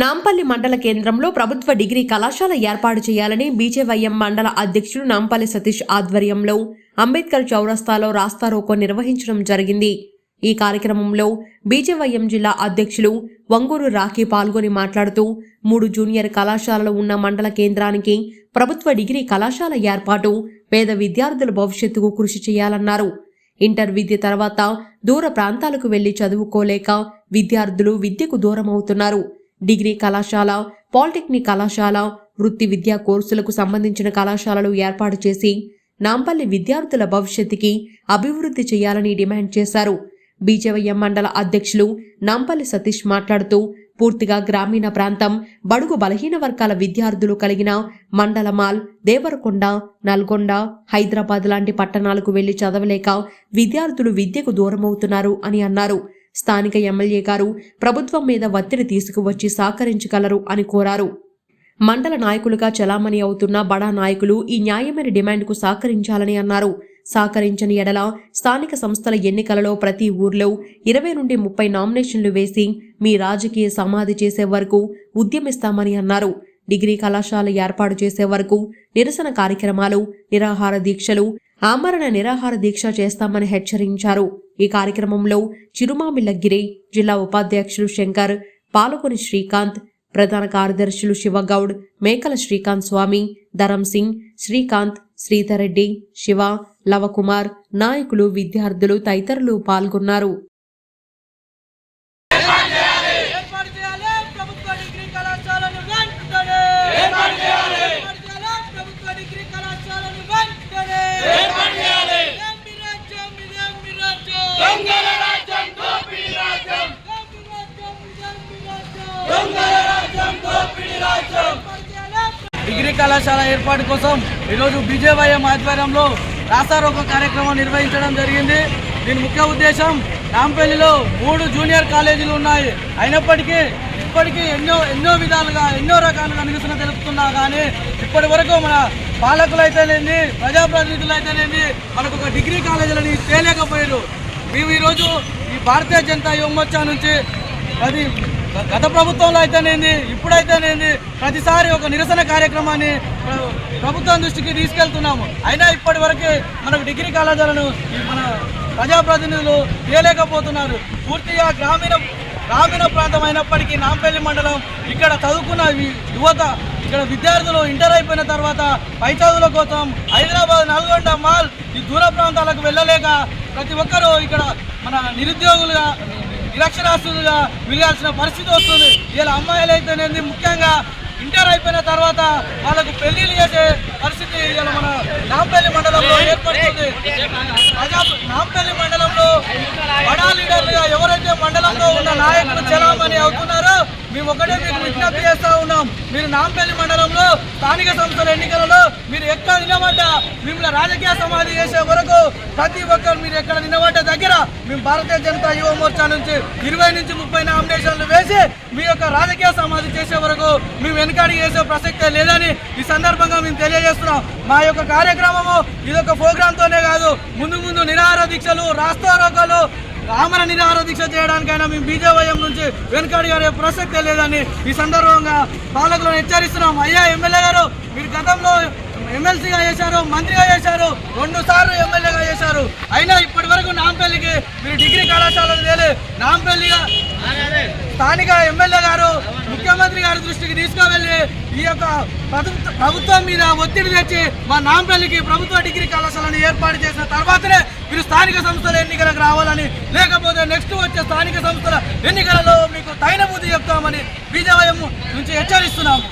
నాంపల్లి మండల కేంద్రంలో ప్రభుత్వ డిగ్రీ కళాశాల ఏర్పాటు చేయాలని బీజేవైఎం మండల అధ్యక్షుడు నాంపల్లి సతీష్ ఆధ్వర్యంలో అంబేద్కర్ చౌరస్తాలో రాస్తారోకో నిర్వహించడం జరిగింది. ఈ కార్యక్రమంలో బీజేవైఎం జిల్లా అధ్యక్షులు వంగూరు రాఖీ పాల్గొని మాట్లాడుతూ మూడు జూనియర్ కళాశాలలు ఉన్న మండల కేంద్రానికి ప్రభుత్వ డిగ్రీ కళాశాల ఏర్పాటు పేద విద్యార్థుల భవిష్యత్తుకు కృషి చేయాలన్నారు. ఇంటర్ విద్య తర్వాత దూర ప్రాంతాలకు వెళ్ళి చదువుకోలేక విద్యార్థులు విద్యకు దూరమవుతున్నారు. డిగ్రీ కళాశాల పాలిటెక్నిక్ కళాశాల వృత్తి విద్యా కోర్సులకు సంబంధించిన కళాశాలలు ఏర్పాటు చేసి నాంపల్లి విద్యార్థుల భవిష్యత్తుకి అభివృద్ధి చేయాలని డిమాండ్ చేశారు. బీజేవయ్య మండల అధ్యక్షులు నాంపల్లి సతీష్ మాట్లాడుతూ పూర్తిగా గ్రామీణ ప్రాంతం బడుగు బలహీన వర్గాల విద్యార్థులు కలిగిన మండలమాల్ దేవరకొండ నల్గొండ హైదరాబాద్ లాంటి పట్టణాలకు వెళ్ళి చదవలేక విద్యార్థులు విద్యకు దూరమవుతున్నారు అని అన్నారు. స్థానిక ఎమ్మెల్యే గారు ప్రభుత్వం మీద ఒత్తిడి తీసుకువచ్చి సహకరించగలరు అని కోరారు. మండల నాయకులుగా చలామణి అవుతున్న బడా నాయకులు ఈ న్యాయమైన డిమాండ్కు సహకరించాలని అన్నారు. సహకరించని ఎడల స్థానిక సంస్థల ఎన్నికలలో ప్రతి ఊర్లో ఇరవై నుండి ముప్పై నామినేషన్లు వేసి మీ రాజకీయ సమాధి చేసే వరకు ఉద్యమిస్తామని అన్నారు. డిగ్రీ కళాశాల ఏర్పాటు చేసే వరకు నిరసన కార్యక్రమాలు నిరాహార దీక్షలు ఆమరణ నిరాహార దీక్ష చేస్తామని హెచ్చరించారు. ఈ కార్యక్రమంలో చిరుమామిళ్ళ గిరి జిల్లా ఉపాధ్యక్షులు శంకర్ పాలకొని శ్రీకాంత్ ప్రధాన కార్యదర్శులు శివగౌడ్ మేకల శ్రీకాంత్ స్వామి ధరం సింగ్ శ్రీకాంత్ శ్రీధర్ రెడ్డి శివ లవకుమార్ నాయకులు విద్యార్థులు తదితరులు పాల్గొన్నారు. డిగ్రీ కళాశాల ఏర్పాటు కోసం ఈరోజు బీజేవైఎం ఆధ్వర్యంలో రాస్తారోక కార్యక్రమం నిర్వహించడం జరిగింది. దీని ముఖ్య ఉద్దేశం నాంపల్లిలో మూడు జూనియర్ కాలేజీలు ఉన్నాయి. అయినప్పటికీ ఇప్పటికీ ఎన్నో ఎన్నో విధాలుగా ఎన్నో రకాలుగా నిరసన తెలుపుతున్నా కానీ ఇప్పటి వరకు మన పాలకులు అయితేనేంది మనకు ఒక డిగ్రీ కాలేజీలని తేలేకపోయారు మేము ఈరోజు ఈ భారతీయ జనతా యువమోర్చా నుంచి అది గత ప్రభుత్వంలో అయితేనేంది ఇప్పుడైతేనేంది ప్రతిసారి ఒక నిరసన కార్యక్రమాన్ని ప్రభుత్వం దృష్టికి తీసుకెళ్తున్నాము. అయినా ఇప్పటి వరకు మనకు డిగ్రీ కళాశాలను మన ప్రజాప్రతినిధులు చేయలేకపోతున్నారు. పూర్తిగా గ్రామీణ గ్రామీణ ప్రాంతం అయినప్పటికీ నాంపల్లి మండలం ఇక్కడ చదువుకున్న యువత ఇక్కడ విద్యార్థులు ఇంటర్ అయిపోయిన తర్వాత పై చదువుల కోసం హైదరాబాద్ నల్గొండ మాల్ ఈ దూర ప్రాంతాలకు వెళ్ళలేక ప్రతి ఒక్కరూ ఇక్కడ మన నిరుద్యోగులుగా నిరక్షరాస్యులుగా మిగాల్సిన పరిస్థితి వస్తుంది. ఇలా అమ్మాయిలు అయితేనేది ముఖ్యంగా ఇంటర్ అయిపోయిన తర్వాత వాళ్ళకు పెళ్ళిళ్ళు చేసే పరిస్థితి ఇలా మన నాంపల్లి మండలంలో ఏర్పడుతుంది. నాంపల్లి మండలంలో బడా లీడర్లుగా ఎవరైతే మండలంలో ఉన్న నాయకులు చలామణి అవుతున్నారో మేము ఒకటే మీకు విజ్ఞప్తి చేస్తా ఉన్నాం. మీరు నాంపల్లి మండలంలో స్థానిక సంస్థల ఎన్నికలలో మిమ్మల్ని రాజకీయ సమాధి చేసే వరకు ప్రతి ఒక్కరు మీరు ఎక్కడ నిలబడ్డ దగ్గర మేము భారతీయ జనతా యువ మోర్చా నుంచి ఇరవై నుంచి ముప్పై నామినేషన్లు వేసి మీ యొక్క రాజకీయ సమాధి చేసే వరకు మేము వెనకాడి చేసే ప్రసక్తే లేదని ఈ సందర్భంగా మేము తెలియజేస్తున్నాం. మా యొక్క కార్యక్రమము ఇదొక ప్రోగ్రాంతోనే కాదు ముందు ముందు నిరాహార దీక్షలు రాస్తారోకాలు ఆమర నిరాహార దీక్ష చేయడానికైనా మేము బీజేవయం నుంచి వెనకాడి గారే ప్రసక్తే లేదని ఈ సందర్భంగా పాలకులను హెచ్చరిస్తున్నాం. అయ్యా ఎమ్మెల్యే గారు మీరు గతంలో ఎమ్మెల్సీగా చేశారు మంత్రిగా చేశారు రెండు సార్లు ఎమ్మెల్యేగా చేశారు. అయినా ఇప్పటి వరకు నాంపల్లికి మీరు డిగ్రీ కళాశాలలు వేలే నాంపల్లిగా స్థానిక ఎమ్మెల్యే గారు ముఖ్యమంత్రి గారి దృష్టికి తీసుకువెళ్ళి ఈ యొక్క ప్రభుత్వం మీద ఒత్తిడి తెచ్చి మా నాంపల్లికి ప్రభుత్వ డిగ్రీ కళాశాలను ఏర్పాటు చేసిన తర్వాతనే మీరు స్థానిక సంస్థల ఎన్నికలకు రావాలని లేకపోతే నెక్స్ట్ వచ్చే స్థానిక సంస్థల ఎన్నికలలో మీకు తగిన బుద్ధి చెప్తామని బీజేవైఎం నుంచి హెచ్చరిస్తున్నాము.